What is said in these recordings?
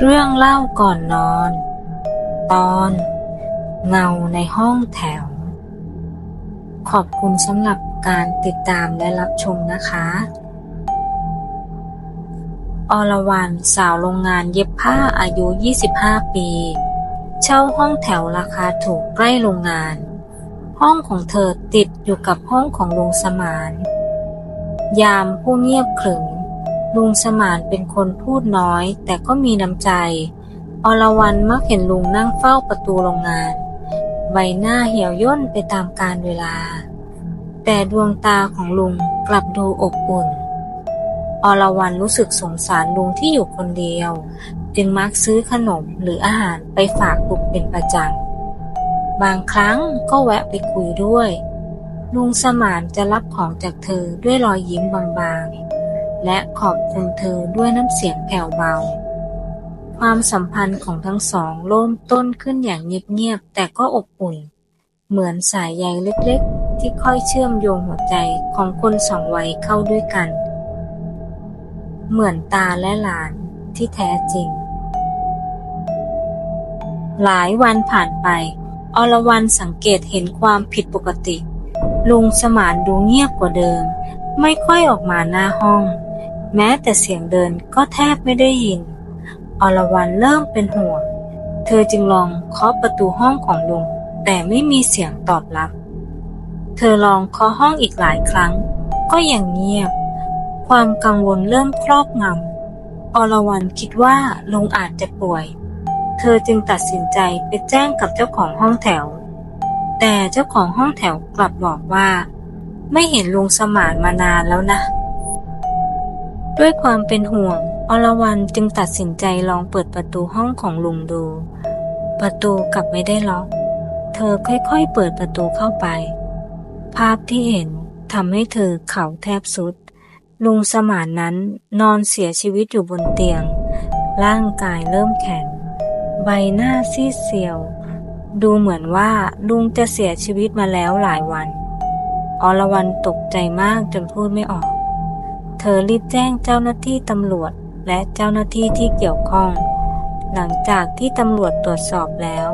เรื่องเล่าก่อนนอน ตอน เงาในห้องแถว ขอบคุณสำหรับการติดตามและรับชมนะคะ อรวรรณสาวโรงงานเย็บผ้าอายุ 25 ปี เช่าห้องแถวราคาถูกใกล้โรงงาน ห้องของเธอติดอยู่กับห้องของลุงสมาน ยามผู้เงียบขรึม ลุงสมานเป็นคนพูดน้อย แต่ก็มีน้ำใจ อรวรรณมักเห็นลุงนั่งเฝ้าประตูโรงงาน ใบหน้าเหี่ยวย่นไปตามกาลเวลา แต่ดวงตาของลุงกลับดูอบอุ่น อรวรรณรู้สึกสงสารลุงที่อยู่คนเดียว จึงมักซื้อขนมหรืออาหารไปฝากลุงเป็นประจำ บางครั้งก็แวะไปคุยด้วย ลุงสมานจะรับของจากเธอด้วยรอยยิ้มบางๆ และขอบคุณเธอด้วยน้ำเสียงแผ่วเบา ความสัมพันธ์ของทั้งสองเริ่มต้นขึ้นอย่างเงียบๆแต่ก็อบอุ่น เหมือนสายใยเล็กๆ ที่ค่อยเชื่อมโยงหัวใจของคนสองวัยเข้าด้วยกัน เหมือนตาและหลานที่แท้จริง หลายวันผ่านไป อรวรรณสังเกตเห็นความผิดปกติ ลุงสมานดูเงียบกว่าเดิม ไม่ค่อยออกมาหน้าห้อง แม้แต่เสียงเดินก็แทบไม่ได้ยิน อรวรรณเริ่มเป็นห่วง เธอจึงลองเคาะประตูห้องของลุง แต่ไม่มีเสียงตอบรับ เธอลองเคาะห้องอีกหลายครั้ง ก็ยังเงียบ ความกังวลเริ่มครอบงำ อรวรรณคิดว่าลุงอาจจะป่วย เธอจึงตัดสินใจไปแจ้งกับเจ้าของห้องแถว แต่เจ้าของห้องแถวกลับบอกว่า ไม่เห็นลุงสมานมานานแล้วนะ ด้วยความเป็นห่วง อรวรรณจึงตัดสินใจลองเปิดประตูห้องของลุงดู ประตูกลับไม่ได้ล็อก เธอค่อยๆเปิดประตูเข้าไป ภาพที่เห็นทำให้เธอเข่าแทบสุด ลุงสมานนั้นนอนเสียชีวิตอยู่บนเตียง ร่างกายเริ่มแข็ง ใบหน้าซีดเซียว ดูเหมือนว่าลุงจะเสียชีวิตมาแล้วหลายวัน อรวรรณตกใจมากจนพูดไม่ออก เธอรีบแจ้งเจ้าหน้าที่ตำรวจและเจ้าหน้าที่ที่เกี่ยวข้อง หลังจากที่ตำรวจตรวจสอบแล้ว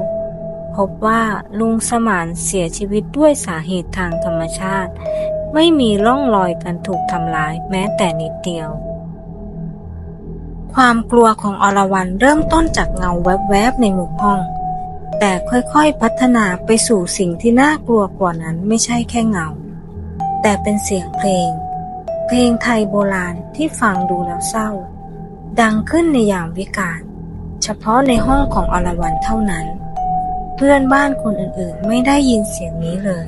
พบว่าลุงสมานเสียชีวิตด้วยสาเหตุทางธรรมชาติ ไม่มีร่องรอยการถูกทำร้ายแม้แต่นิดเดียว ความกลัวของอรวรรณเริ่มต้นจากเงาแวบๆในมุมห้อง แต่ค่อยๆพัฒนาไปสู่สิ่งที่น่ากลัวกว่านั้นไม่ใช่แค่เงา แต่เป็นเสียงเพลง เพลงไทยโบราณที่ฟังดูแล้วเศร้า ดังขึ้นในยามวิกาลเฉพาะในห้องของอรวรรณเท่านั้น เพื่อนบ้านคนอื่นๆ ไม่ได้ยินเสียงนี้เลย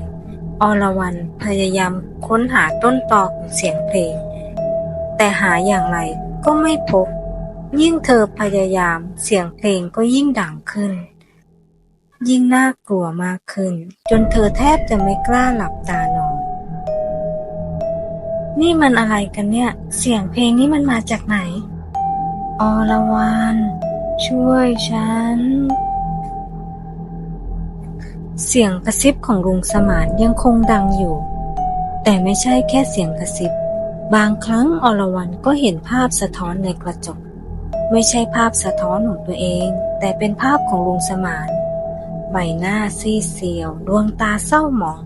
อรวรรณพยายามค้นหาต้นตอของเสียงเพลง แต่หาอย่างไรก็ไม่พบ ยิ่งเธอพยายามเสียงเพลงก็ยิ่งดังขึ้น ยิ่งน่ากลัวมากขึ้น จนเธอแทบจะไม่กล้าหลับตานอน นี่มันอะไรกันเนี่ย เสียงเพลงนี้มันมาจากไหน อรวรรณช่วยฉัน เสียงกระซิบของลุงสมานยังคงดังอยู่ แต่ไม่ใช่แค่เสียงกระซิบ บางครั้งอรวรรณก็เห็นภาพสะท้อนในกระจก ไม่ใช่ภาพสะท้อนของตัวเอง แต่เป็นภาพของลุงสมาน ใบหน้าซีเซียว ดวงตาเศร้าหมอง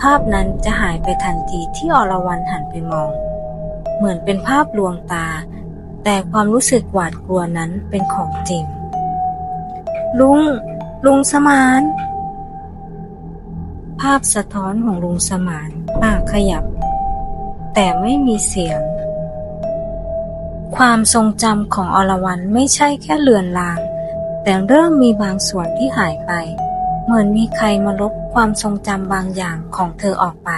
ภาพนั้นจะหายไปทันทีที่อรวรรณหันไปมอง เหมือนเป็นภาพลวงตา แต่ความรู้สึกหวาดกลัวนั้นเป็นของจริง ลุง ลุงสมาน ภาพสะท้อนของลุงสมานปากขยับ แต่ไม่มีเสียง ความทรงจำของอรวรรณไม่ใช่แค่เลือนลาง แต่เริ่มมีบางส่วนที่หายไป เหมือนมีใครมาลบ ความทรงจำบางอย่างของเธอออกไป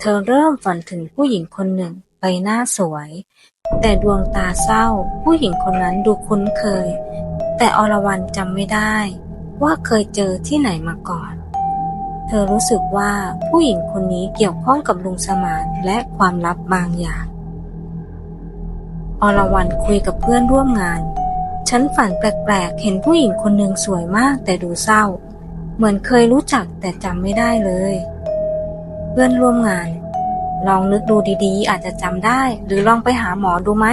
เธอเริ่มฝันถึงผู้หญิงคนหนึ่งใบหน้าสวย แต่ดวงตาเศร้า ผู้หญิงคนนั้นดูคุ้นเคย แต่อรวรรณจำไม่ได้ ว่าเคยเจอที่ไหนมาก่อน เธอรู้สึกว่าผู้หญิงคนนี้เกี่ยวข้องกับลุงสมานและความลับบางอย่างอรวรรณคุยกับเพื่อนร่วมงาน ฉันฝันแปลกๆ เห็นผู้หญิงคนหนึ่งสวยมากแต่ดูเศร้า เหมือนเคยรู้จักแต่จำไม่ได้เลย เพื่อนร่วมงาน ลองนึกดูดีๆ อาจจะจำได้ หรือลองไปหาหมอดูไหม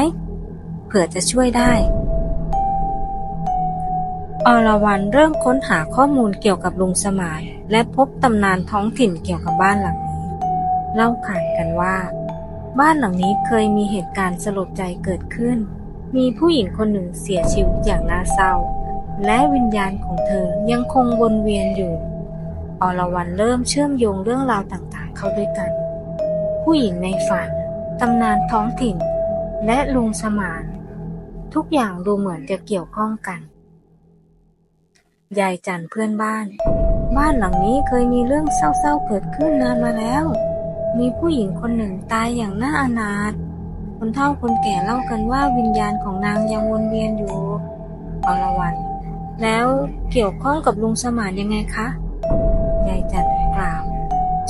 เผื่อจะช่วยได้อรวรรณเริ่มค้นหาข้อมูลเกี่ยวกับลุงสมานและพบตำนานท้องถิ่นเกี่ยวกับบ้านหลังนี้ เล่าขานกันว่า บ้านหลังนี้เคยมีเหตุการณ์สลดใจเกิดขึ้น มีผู้หญิงคนหนึ่งเสียชีวิตอย่างน่าเศร้า และวิญญาณของเธอยังคงวนเวียนอยู่ อรวรรณเริ่มเชื่อมโยงเรื่องราวต่างๆ เข้าด้วยกัน ผู้หญิงในฝัน ตำนานท้องถิ่น และลุงสมาน ทุกอย่างดูเหมือนจะเกี่ยวข้องกัน ยายจันเพื่อนบ้าน บ้านหลังนี้เคยมีเรื่องเศร้าๆเกิดขึ้นนานมาแล้ว มีผู้หญิงคนหนึ่งตายอย่างน่าอนาถคนเฒ่าคนแก่เล่ากันว่าวิญญาณของนางยังวนเวียนอยู่อรวรรณ แล้วเกี่ยวข้องกับลุงสมานยังไงคะยายจันกล่าว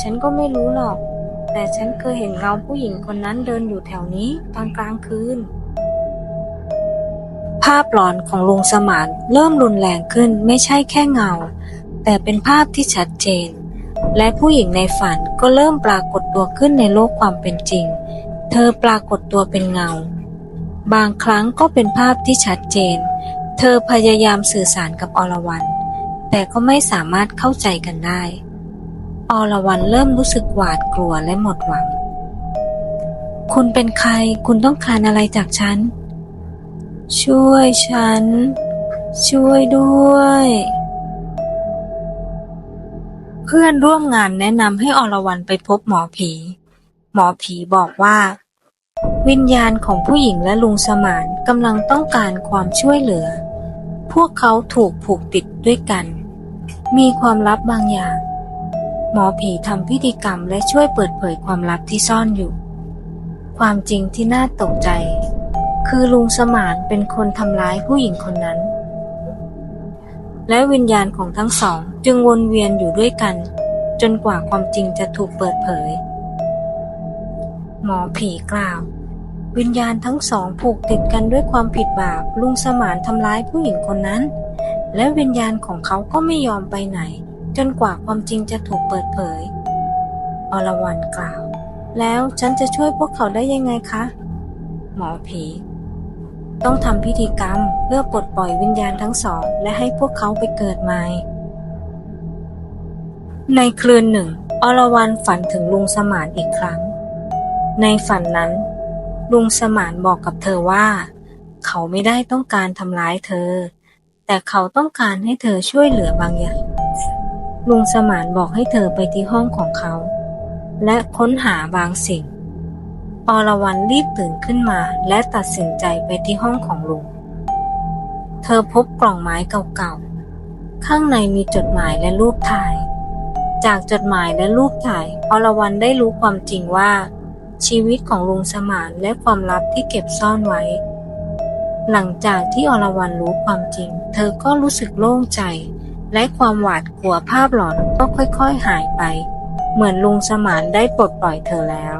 ฉันก็ไม่รู้หรอก แต่ฉันเคยเห็นเงาผู้หญิงคนนั้นเดินอยู่แถวนี้ตอนกลางคืน ภาพหลอนของลุงสมานเริ่มรุนแรงขึ้นไม่ใช่แค่เงา แต่เป็นภาพที่ชัดเจน และผู้หญิงในฝันก็เริ่มปรากฏตัวขึ้นในโลกความเป็นจริง เธอปรากฏตัวเป็นเงา บางครั้งก็เป็นภาพที่ชัดเจน เธอพยายามสื่อสารกับอรวรรณแต่ก็ไม่สามารถเข้าใจกันได้ อรวรรณเริ่มรู้สึกหวาดกลัวและหมดหวัง คุณเป็นใคร คุณต้องการอะไรจากฉัน ช่วยฉัน ช่วยด้วย เพื่อนร่วมงานแนะนำให้อรวรรณไปพบหมอผี หมอผีบอกว่า วิญญาณของผู้หญิงและลุงสมานกำลังต้องการความช่วยเหลือ พวกเขาถูกผูกติดด้วยกัน มีความลับบางอย่าง หมอผีทำพิธีกรรมและช่วยเปิดเผยความลับที่ซ่อนอยู่ ความจริงที่น่าตกใจ คือลุงสมานเป็นคนทำร้ายผู้หญิงคนนั้น และวิญญาณของทั้งสองจึงวนเวียนอยู่ด้วยกัน จนกว่าความจริงจะถูกเปิดเผย หมอผีกล่าว วิญญาณทั้งสองผูกติดกันด้วยความผิดบาปลุงสมานทำร้ายผู้หญิงคนนั้น และวิญญาณของเขาก็ไม่ยอมไปไหน จนกว่าความจริงจะถูกเปิดเผย อรวรรณกล่าว แล้วฉันจะช่วยพวกเขาได้ยังไงคะ หมอผีต้องทำพิธีกรรมเพื่อปลดปล่อยวิญญาณทั้งสอง และให้พวกเขาไปเกิดใหม่ ในคืนหนึ่ง อรวรรณฝันถึงลุงสมานอีกครั้ง ในฝันนั้น ลุงสมานบอกกับเธอว่า เขาไม่ได้ต้องการทำร้ายเธอ แต่เขาต้องการให้เธอช่วยเหลือบางอย่าง ลุงสมานบอกให้เธอไปที่ห้องของเขา และค้นหาบางสิ่งอรวรรณรีบตื่นขึ้นมาและตัดสินใจไปที่ห้องของลุง เธอพบกล่องไม้เก่าๆ ข้างในมีจดหมายและรูปถ่าย จากจดหมายและรูปถ่ายอรวรรณได้รู้ความจริงว่า ชีวิตของลุงสมานและความลับที่เก็บซ่อนไว้ หลังจากที่อรวรรณรู้ความจริง เธอก็รู้สึกโล่งใจ และความหวาดกลัวภาพหลอนก็ค่อยๆหายไป เหมือนลุงสมานได้ปลดปล่อยเธอแล้ว